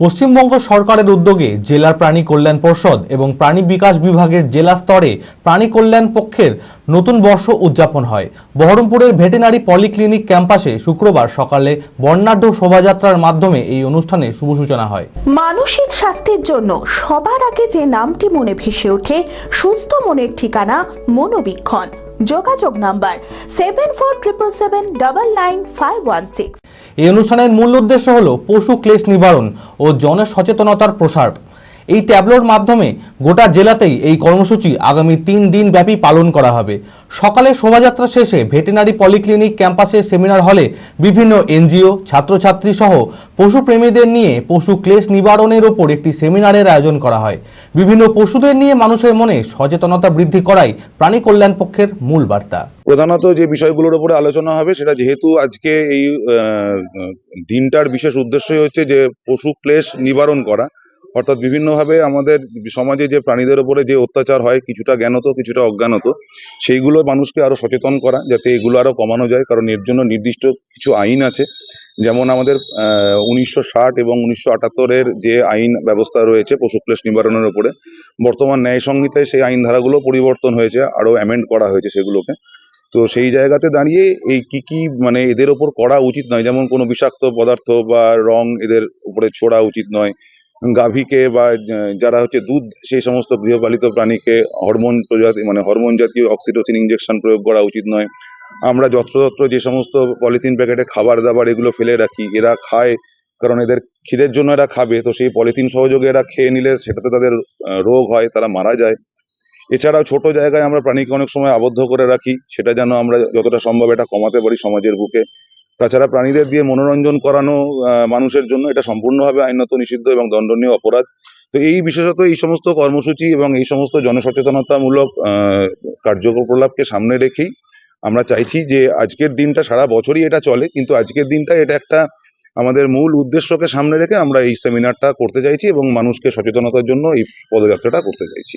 পশ্চিমবঙ্গ সরকারের উদ্যোগে জেলার প্রাণী কল্যাণ পর্ষদ এবং প্রাণী বিকাশ বিভাগের জেলা স্তরে প্রাণী কল্যাণ পক্ষের নতুন বর্ষ উদযাপন হয়। বহরমপুরের ভেটেনারি পলিক্লিনিক ক্যাম্পাসে শুক্রবার সকালে বর্ণাঢ্য শোভাযাত্রার মাধ্যমে এই অনুষ্ঠানে শুভ সূচনা হয়। মানসিক স্বাস্থ্যের জন্য সবার আগে যে নামটি মনে ভেসে ওঠে, সুস্থ মনের ঠিকানা মনোবীক্ষণ। যোগাযোগ number seven four triple seven double nine five one six এই অনুষ্ঠানের মূল উদ্দেশ্য হল পশু ক্লেশ নিবারণ ও জনসচেতনতার প্রসার। এই ট্যাবলোর মাধ্যমে গোটা জেলাতেই এই কর্মসূচি আগামী তিন দিন ব্যাপী পালন করা হবে। সকালে শোভাযাত্রা শেষে ভেটেনারি পলিক্লিনিক ক্যাম্পাসের সেমিনার হলে বিভিন্ন এনজিও, ছাত্রছাত্রী সহ পশুপ্রেমীদের নিয়ে পশু ক্লেশ নিবারণের ওপর একটি সেমিনারের আয়োজন করা হয়। বিভিন্ন পশুদের নিয়ে মানুষের মনে সচেতনতা বৃদ্ধি করাই প্রাণী কল্যাণ পক্ষের মূল বার্তা। প্রধানত যে বিষয়গুলোর উপরে আলোচনা হবে সেটা যেহেতু আজকে এই দিনটার বিশেষ উদ্দেশ্যই হচ্ছে যে পশু ক্লেশ নিবারণ করা। অর্থাৎ বিভিন্নভাবে আমাদের সমাজে যে প্রাণীদের উপরে যে অত্যাচার হয়, কিছুটা জ্ঞানত, কিছুটা অজ্ঞানত, সেইগুলো মানুষকে আরও সচেতন করা যাতে এগুলো আরও কমানো যায়। কারণ এর জন্য নির্দিষ্ট কিছু আইন আছে। যেমন আমাদের উনিশশো ষাট এবং উনিশশো আটাত্তরের যে আইন ব্যবস্থা রয়েছে পশু ক্লেশ নিবারণের উপরে, বর্তমান ন্যায় সংহিতায় সেই আইন ধারাগুলো পরিবর্তন হয়েছে, আরও অ্যামেন্ড করা হয়েছে সেগুলোকে। তো সেই জায়গাতে দাঁড়িয়ে এই কি কি মানে এদের ওপর করা উচিত নয়। যেমন কোনো বিষাক্ত পদার্থ বা রং এদের উপরে ছোড়া উচিত নয়। গাভীকে বা যারা হচ্ছে দুধ, সেই সমস্ত গৃহপালিত প্রাণীকে হরমোন প্রজাতি মানে হরমোন জাতীয় অক্সিটোসিন ইঞ্জেকশন প্রয়োগ করা উচিত নয়। আমরা যত্রতত্র যে সমস্ত পলিথিন প্যাকেটে খাবার দাবার এগুলো ফেলে রাখি, এরা খায়, কারণ এদের খিদের জন্য এরা খাবে, তো সেই পলিথিন সহযোগে এরা খেয়ে নিলে সেটাতে তাদের রোগ হয়, তারা মারা যায়। এছাড়াও ছোট জায়গায় আমরা প্রাণীকে অনেক সময় আবদ্ধ করে রাখি, সেটা যেন আমরা যতটা সম্ভব এটা কমাতে পারি সমাজের বুকে। তাছাড়া প্রাণীদের দিয়ে মনোরঞ্জন করানো মানুষের জন্য এটা সম্পূর্ণভাবে আইনত, নিষিদ্ধ এবং দণ্ডনীয় অপরাধ। তো এই বিশেষত এই সমস্ত কর্মসূচি এবং এই সমস্ত জনসচেতনতামূলক কার্যকলাপকে সামনে রেখেই আমরা চাইছি যে আজকের দিনটা সারা বছরই এটা চলে, কিন্তু আজকের দিনটা এটা একটা আমাদের মূল উদ্দেশ্যকে সামনে রেখে আমরা এই সেমিনারটা করতে চাইছি এবং মানুষকে সচেতনতার জন্য এই পদযাত্রাটা করতে চাইছি।